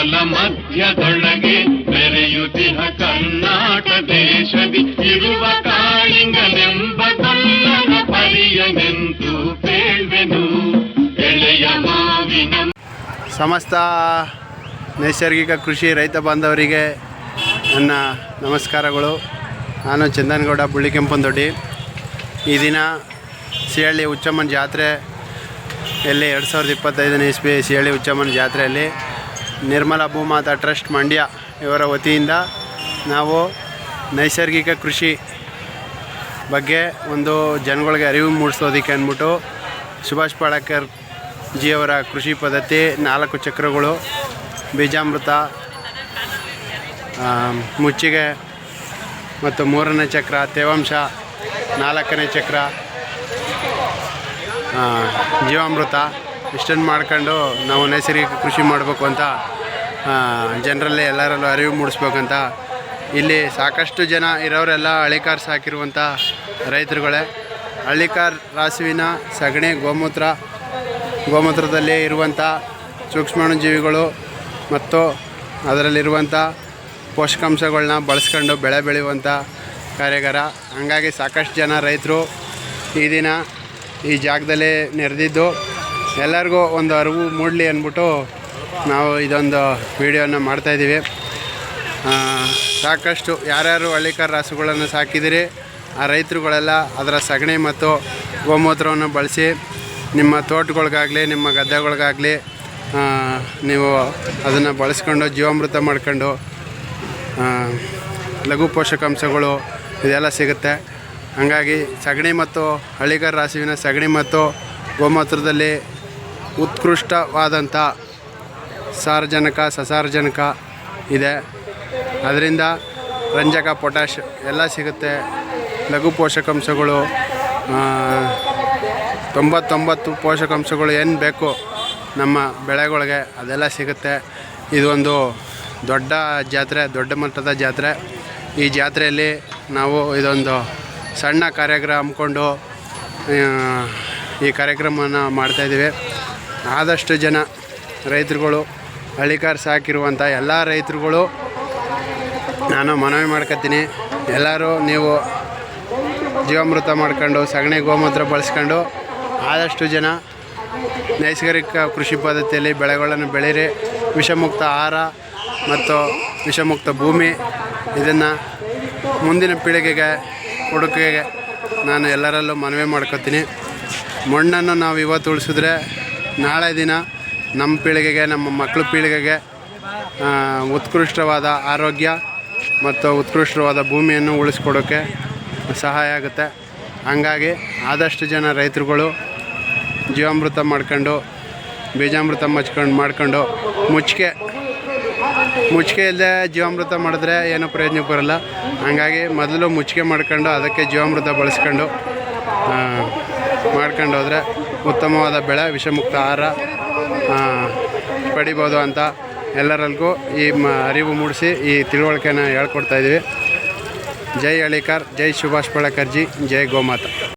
ಕಡಲ ಮಧ್ಯದೊಳಗೆ ಬೆರೆಯುತ್ತಿಹ ಕರ್ನಾಟ ದೇಶದಿ ಇರುವ ಕಾಳಿಂಗನೆಂಬ ಕಲ್ಲನ ಪರಿಯನೆಂದು ಬೇಳ್ವೆನು ಎಳೆಯ ಮಾವಿನ ಸಮಸ್ತ ನೈಸರ್ಗಿಕ ಕೃಷಿ ರೈತ ಬಾಂಧವರಿಗೆ ನನ್ನ ನಮಸ್ಕಾರಗಳು. ನಾನು ಚಂದನಗೌಡ ಬುಳ್ಳಿಕೆಂಪನದೊಡ್ಡಿ ಈ ದಿನ ಸಿಹಳ್ಳಿ ಹುಚ್ಚಮ್ಮನ ಜಾತ್ರೆ ಎಲ್ಲಿ ಎರಡು ಸಾವಿರದ ಇಪ್ಪತ್ತೈದನೇ ಇಸ್ವಿ ಸಿಹಳ್ಳಿ ಹುಚ್ಚಮ್ಮನ ಜಾತ್ರೆಯಲ್ಲಿ ನಿರ್ಮಲಾ ಭೂಮಾತಾ ಟ್ರಸ್ಟ್ ಮಂಡ್ಯ ಇವರ ವತಿಯಿಂದ ನಾವು ನೈಸರ್ಗಿಕ ಕೃಷಿ ಬಗ್ಗೆ ಒಂದು ಜನಗಳಿಗೆ ಅರಿವು ಮೂಡಿಸೋದಕ್ಕೆ ಅಂದ್ಬಿಟ್ಟು ಸುಭಾಷ್ ಪಾಳಕರ್ ಜಿಯವರ ಕೃಷಿ ಪದ್ಧತಿ, ನಾಲ್ಕು ಚಕ್ರಗಳು, ಬೀಜಾಮೃತ ಮುಚ್ಚಿಗೆ ಮತ್ತು ಮೂರನೇ ಚಕ್ರ, ತೇವಾಂಶ, ನಾಲ್ಕನೇ ಚಕ್ರ ಜೀವಾಮೃತ, ಇಷ್ಟನ್ನು ಮಾಡ್ಕೊಂಡು ನಾವು ನೈಸರ್ಗಿಕ ಕೃಷಿ ಮಾಡಬೇಕು ಅಂತ ಜನರಲ್ಲಿ ಎಲ್ಲರಲ್ಲೂ ಅರಿವು ಮೂಡಿಸ್ಬೇಕಂತ. ಇಲ್ಲಿ ಸಾಕಷ್ಟು ಜನ ಇರೋರೆಲ್ಲ ಹಳ್ಳಿಕಾರ್ ಸಾಕಿರುವಂಥ ರೈತರುಗಳೇ. ಹಳ್ಳಿಕಾರ್ ರಾಸುವಿನ ಸಗಣಿ ಗೋಮೂತ್ರ ಗೋಮೂತ್ರದಲ್ಲಿ ಇರುವಂಥ ಸೂಕ್ಷ್ಮಾಣುಜೀವಿಗಳು ಮತ್ತು ಅದರಲ್ಲಿರುವಂಥ ಪೋಷಕಾಂಶಗಳನ್ನ ಬಳಸ್ಕೊಂಡು ಬೆಳೆ ಬೆಳೆಯುವಂಥ ಕಾರ್ಯಗಾರ. ಹಂಗಾಗಿ ಸಾಕಷ್ಟು ಜನ ರೈತರು ಈ ದಿನ ಈ ಜಾಗದಲ್ಲಿ ನೆರೆದಿದ್ದು. ಎಲ್ಲರಿಗೂ ಒಂದು ಅರಿವು ಮೂಡಲಿ ಅಂದ್ಬಿಟ್ಟು ನಾವು ಇದೊಂದು ವಿಡಿಯೋನ ಮಾಡ್ತಾಯಿದ್ದೀವಿ ಸಾಕಷ್ಟು ಯಾರ್ಯಾರು ಹಳ್ಳಿಕಾರ ರಾಸುಗಳನ್ನು ಸಾಕಿದಿರಿ ಆ ರೈತರುಗಳೆಲ್ಲ ಅದರ ಸಗಣಿ ಮತ್ತು ಗೋಮೂತ್ರವನ್ನು ಬಳಸಿ ನಿಮ್ಮ ತೋಟಗಳಿಗಾಗಲಿ, ನಿಮ್ಮ ಗದ್ದೆಗಳಿಗಾಗಲಿ ನೀವು ಅದನ್ನು ಬಳಸ್ಕೊಂಡು ಜೀವಾಮೃತ ಮಾಡ್ಕೊಂಡು ಲಘು ಪೋಷಕಾಂಶಗಳು ಇದೆಲ್ಲ ಸಿಗುತ್ತೆ. ಹಾಗಾಗಿ ಸಗಣಿ ಮತ್ತು ಹಳ್ಳಿಗಾರ ರಾಸುವಿನ ಸಗಣಿ ಮತ್ತು ಗೋಮೂತ್ರದಲ್ಲಿ ಉತ್ಕೃಷ್ಟವಾದಂಥ ಸಾರಜನಕ, ಸಸಾರಜನಕ ಇದೆ. ಅದರಿಂದ ರಂಜಕ ಪೊಟ್ಯಾಶ್ ಎಲ್ಲ ಸಿಗುತ್ತೆ. ಲಘು ಪೋಷಕಾಂಶಗಳು ತೊಂಬತ್ತೊಂಬತ್ತು ಪೋಷಕಾಂಶಗಳು ಏನು ಬೇಕು ನಮ್ಮ ಬೆಳೆಗಳಿಗೆ ಅದೆಲ್ಲ ಸಿಗುತ್ತೆ. ಇದೊಂದು ದೊಡ್ಡ ಜಾತ್ರೆ, ದೊಡ್ಡ ಮಟ್ಟದ ಜಾತ್ರೆ. ಈ ಜಾತ್ರೆಯಲ್ಲಿ ನಾವು ಇದೊಂದು ಸಣ್ಣ ಕಾರ್ಯಕ್ರಮ ಹಮ್ಮಿಕೊಂಡು ಈ ಕಾರ್ಯಕ್ರಮವನ್ನು ಮಾಡ್ತಾಯಿದ್ದೀವಿ ಆದಷ್ಟು ಜನ ರೈತರುಗಳು ಹಳ್ಳಿಕಾರ್ ಸಾಕಿರುವಂಥ ಎಲ್ಲ ರೈತರುಗಳು ನಾನು ಮನವಿ ಮಾಡ್ಕೊತೀನಿ. ಎಲ್ಲರೂ ನೀವು ಜೀವಾಮೃತ ಮಾಡ್ಕೊಂಡು, ಸಗಣಿ ಗೋಮೂತ್ರ ಬಳಸ್ಕೊಂಡು ಆದಷ್ಟು ಜನ ನೈಸರ್ಗಿಕ ಕೃಷಿ ಪದ್ಧತಿಯಲ್ಲಿ ಬೆಳೆಗಳನ್ನು ಬೆಳೀರಿ ವಿಷಮುಕ್ತ ಆಹಾರ ಮತ್ತು ವಿಷಮುಕ್ತ ಭೂಮಿ ಇದನ್ನು ಮುಂದಿನ ಪೀಳಿಗೆಗೆ ಹುಡುಕಿಗೆ ನಾನು ಎಲ್ಲರಲ್ಲೂ ಮನವಿ ಮಾಡ್ಕೊತೀನಿ. ಮಣ್ಣನ್ನು ನಾವು ಇವತ್ತು ಉಳಿಸಿದ್ರೆ ನಾಳೆ ದಿನ ನಮ್ಮ ಪೀಳಿಗೆಗೆ, ನಮ್ಮ ಮಕ್ಕಳ ಪೀಳಿಗೆಗೆ ಉತ್ಕೃಷ್ಟವಾದ ಆರೋಗ್ಯ ಮತ್ತು ಉತ್ಕೃಷ್ಟವಾದ ಭೂಮಿಯನ್ನು ಉಳಿಸ್ಕೊಡೋಕ್ಕೆ ಸಹಾಯ ಆಗುತ್ತೆ. ಹಂಗಾಗಿ ಆದಷ್ಟು ಜನ ರೈತರುಗಳು ಜೀವಾಮೃತ ಮಾಡ್ಕೊಂಡು, ಬೀಜಾಮೃತ ಮಚ್ಕೊಂಡು, ಮಾಡ್ಕೊಂಡು ಮುಚ್ಚಿಗೆ ಮುಚ್ಚಿಗೆ ಇಲ್ಲದೆ ಜೀವಾಮೃತ ಮಾಡಿದ್ರೆ ಏನೂ ಪ್ರಯೋಜನ ಬರಲ್ಲ ಹಂಗಾಗಿ ಮೊದಲು ಮುಚ್ಚಿಗೆ ಮಾಡ್ಕೊಂಡು ಅದಕ್ಕೆ ಜೀವಾಮೃತ ಬಳಸ್ಕೊಂಡು ಮಾಡ್ಕೊಂಡು ಉತ್ತಮವಾದ ಬೆಳೆ, ವಿಷಮುಕ್ತ ಆಹಾರ ಪಡಿಬೋದು ಅಂತ ಎಲ್ಲರಿಗೂ ಈ ಮ, ಅರಿವು ಮೂಡಿಸಿ ಈ ತಿಳುವಳಿಕೆನ ಹೇಳ್ಕೊಡ್ತಾ ಇದ್ದೀವಿ ಜೈ ಅಳಿಕರ್ ಜೈ ಸುಭಾಷ್ ಪಳಕರ್ಜಿ, ಜೈ ಗೋಮಾತಾ.